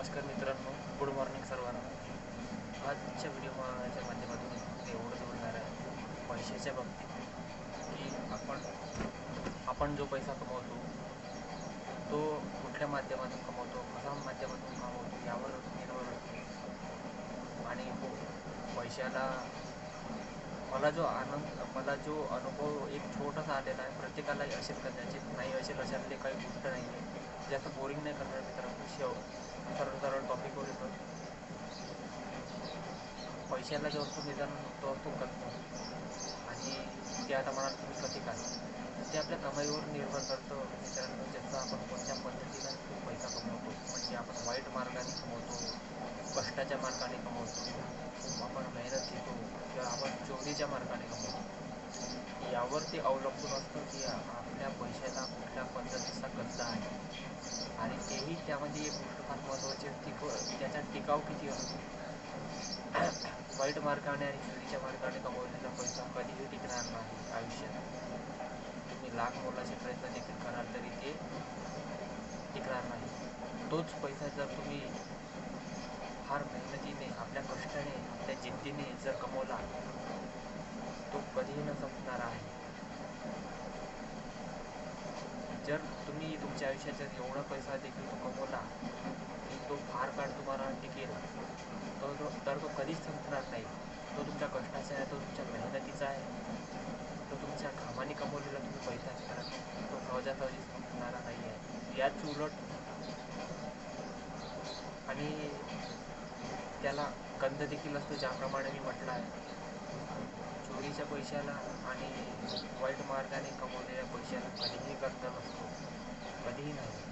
नमस्कार मित्रांनो good morning सर्वांना. आजच्या व्हिडिओच्या माध्यमातून मी एवढंच बोलणार आहे पैशाच्या बाबतीत. की आपण आपण जो पैसा कमवतो तो कुठल्या माध्यमातून कमवतो कसा माध्यमातून कमवतो यावर निर्भर असतो आणि हो पैशाला मला जो आनंद मला जो अनुभव एक छोटासा आलेला आहे प्रत्येकाला असेल कदाचित नाही असेल अशातले काही गोष्ट नाही आहे जास्त बोरिंग नाही करणार मित्रांनो शेव सर्वसाधारण टॉपिकवर येतो पैशाला जो असतो निदान तो असतो कल्प आणि त्या प्रमाणात तुम्ही कधी काय ते आपल्या कमाईवर निर्भर करतं. मित्रांनो ज्याचा आपण कोणत्या पद्धतीनं तो पैसा कमवतो म्हणजे आपण वाईट मार्गाने कमवतो कष्टाच्या मार्गाने कमवतो आपण मेहनत घेतो किंवा आपण चोरीच्या मार्गाने कमवतो. यावर ते अवलंबून असतं की आपल्या पैशाला कुठल्या पद्धतीचा गद्दा आहे. त्यामध्ये एक गोष्ट फार महत्त्वाची टिक त्याचा टिकाव किती असतो वाईट मार्गाने आणि चोरीच्या मार्गाने कमवलेला पैसा कधीही टिकणार नाही आयुष्यात. तुम्ही लाख मोलाचे प्रयत्न देखील कराल तरी ते टिकणार नाही. तोच पैसा जर तुम्ही फार मेहनतीने आपल्या कष्टाने आपल्या जिद्दीने जर कमवला तो कधीही न संपणार आहे. जर तुम्ही तुमच्या आयुष्यात जर एवढा पैसा देखील तो कमवला की तो फार काळ तुम्हाला टिकेल. तो तो तर तो कधीच संपणार नाही. तो तुमच्या कष्टाचा आहे तो तुमच्या मेहनतीचा आहे. तो तुमच्या घामाने कमवलेला तुम्ही पैसा असणार तो सहजासहजी संपणारा नाही आहे. याच उलट आणि त्याला गंध देखील असतो ज्याप्रमाणे मी म्हटलं आहे. नोकरीच्या पैशाला आणि वाईट मार्गाने कमवलेल्या पैशाला कधीही गंध नसतो. कधीही नाही.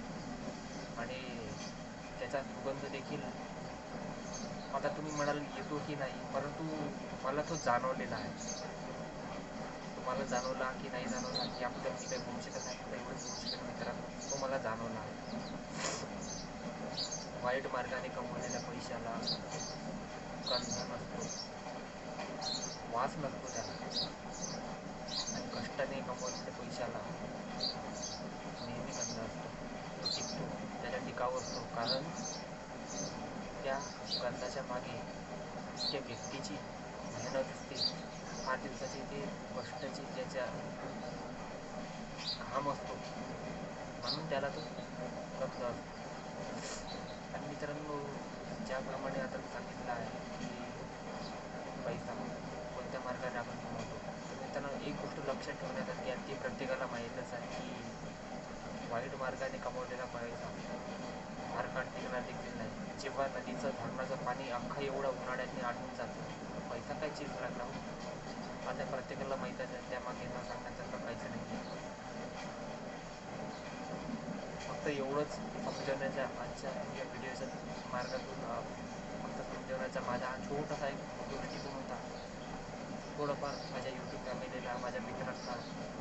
आणि त्याचा सुगंध देखील आता तुम्ही म्हणाल येतो की नाही परंतु मला तो जाणवलेला आहे. तुम्हाला जाणवला की नाही जाणवला याबद्दल मी काही बोलू शकत नाही एवढं बोलू शकत मित्रांनो तो मला जाणवला आहे. वाईट मार्गाने कमवलेल्या पैशाला गंध नसतो. वास लागतो त्याला आणि कष्टाने कमवलेल्या पैशाला नेहमी गंध असतो. तो टिकतो. त्याच्या टिकाव असतो. कारण त्या गंधाच्या मागे त्या व्यक्तीची मेहनत असते. आठ दिवसाची ते कष्टाची त्याच्या घाम असतो. म्हणून त्याला तो गंध असतो. आणि मित्रांनो ज्याप्रमाणे आता सांगितलं आहे की पैसा कोणत्या मार्गाने आपण कमवतो तर मित्रांनो एक गोष्ट लक्षात ठेवण्यासारखी आणि ती प्रत्येकाला माहीतच आहे की कमवलेला पैसा फार काळ देखील नाही जेव्हा नदीचं धरणाचं पाणी अख्खा एवढं उन्हाळ्याने आटून जातं. पैसा काय चीज लागला हो? आता प्रत्येकाला माहीत आहे त्यामागे न सांगण्याचं काहीच नाही. फक्त एवढंच समजवण्याच्या आजच्या या व्हिडिओच्या मार्गातून फक्त समजवण्याचा माझा हा छोटासा एक दृष्टिकोन होता थोडंफार माझ्या यूट्यूब फॅमिलीला माझ्या मित्रांना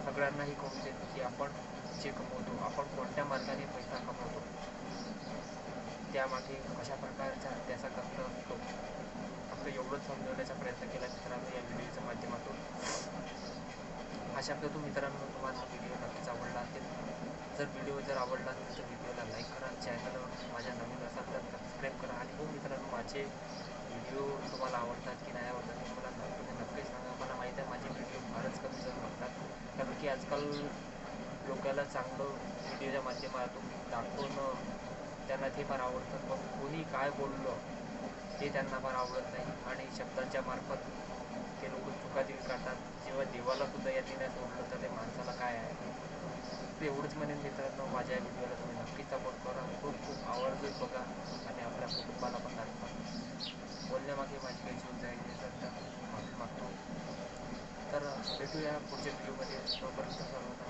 सगळ्यांनाही करून देतो की आपण जे कमवतो. आपण कोणत्या मार्गाने पैसा कमवतो? त्यामागे अशा प्रकारचा त्याचा कष्ट असतो फक्त एवढंच समजवण्याचा प्रयत्न केला मित्रांनो या व्हिडिओच्या माध्यमातून. अशा करतो मित्रांनो तुम्हाला हा व्हिडिओ नक्कीच आवडला असेल. जर व्हिडिओ जर आवडला असेल तर व्हिडिओला लाईक करा चॅनल माझ्या नवीन असाल तर सबस्क्राईब करा. आणि हो मित्रांनो माझे व्हिडिओ तुम्हाला आवडतात की नाही आवडतात ते मला नक्की नक्की सांगा. मला माहीत आहे माझे व्हिडिओ फारच कमी जर बघतात. कारण की आजकाल लोकांना चांगलं व्हिडिओच्या माध्यमातून दाखवणं त्यांना ते फार आवडतं. पण कोणी काय बोललं ते त्यांना फार आवडत नाही. आणि शब्दांच्या मार्फत ते लोक चुका देखील करतात. जेव्हा देवाला सुद्धा यांनी नाही सोडलं तर ते माणसाला काय आहे? ते एवढंच म्हणेन मित्रांनो माझ्या व्हिडिओला तुम्ही नक्की सपोर्ट करा. खूप खूप आवडतो बघा. आणि आपल्या कुटुंबाला पण दाखवा. बोलण्यामागे माझी काही चूक जाईल तर माफी मागतो. तर भेटूया पुढच्या व्हिडिओमध्ये तोपर्यंत सर्वांना